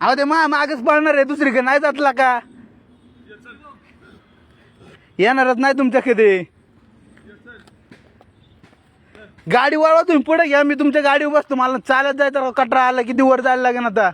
अहो ते मा मागच पळणार आहे दुसरीकडे नाही जातला का? येणारच नाही तुमच्या कधी. गाडी वळवा तुम्ही पुढे घ्या मी तुमच्या गाडीवर बसतो. मला चालत जायचं कटरा आला किती वर जायला लागेल आता.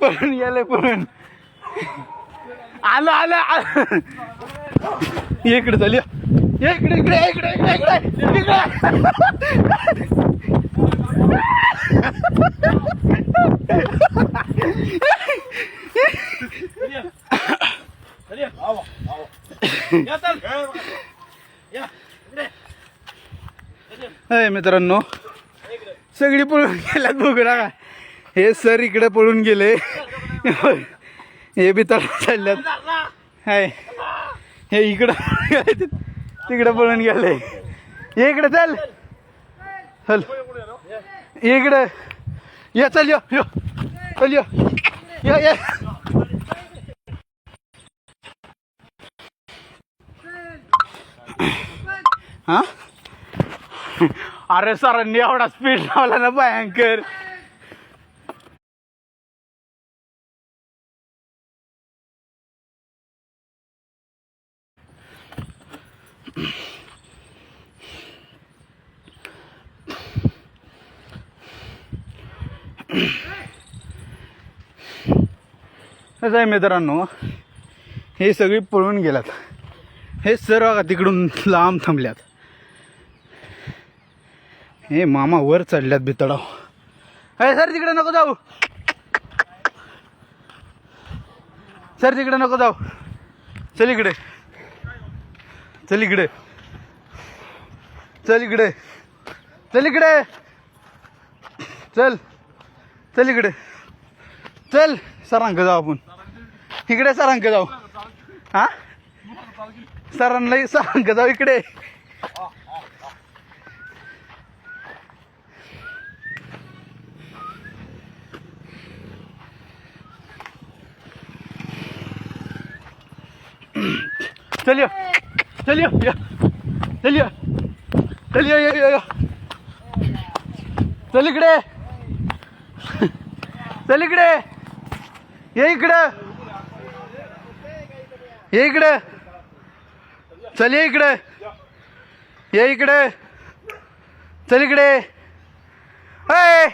पळून गेले पळून. आलं आलं आलं. इकडे झाली इकडे इकडे इकडे इकडे इकडे. अय मित्रांनो सगळी पळून गेल्यात बघू हे सर इकडे पळून गेले. हे बी तळ चालल्यात. हाय हे इकडं तिकडे पळून गेले. ये इकडे चल. चल इकडे. ये चल यो यो. चल यो ये. हा? अरे सरांनी एवढा स्पीड लावला ना भयंकर. कसं आहे मित्रांनो हे सगळी पळून गेलात. हे सर बघा तिकडून लांब थांबल्यात. हे मामा वर चढल्यात भितडाव अरे सर तिकडे नको जाऊ. सर तिकडे नको जाऊ. चल इकडे. चल इकडे. चल इकडे. चल इकडे. चल. चल इकडे. चल. सरांक जाऊ आपण. इकडे सरांक जाऊ. हा? सरांना सांग जाऊ इकडे. चलियो चलियो या चलियो चलियो यो यो यो. चल इकडे. चल इकडे. ये इकडे. ये इकडे. चल ये इकडे. ये इकडे. चल इकडे. ए!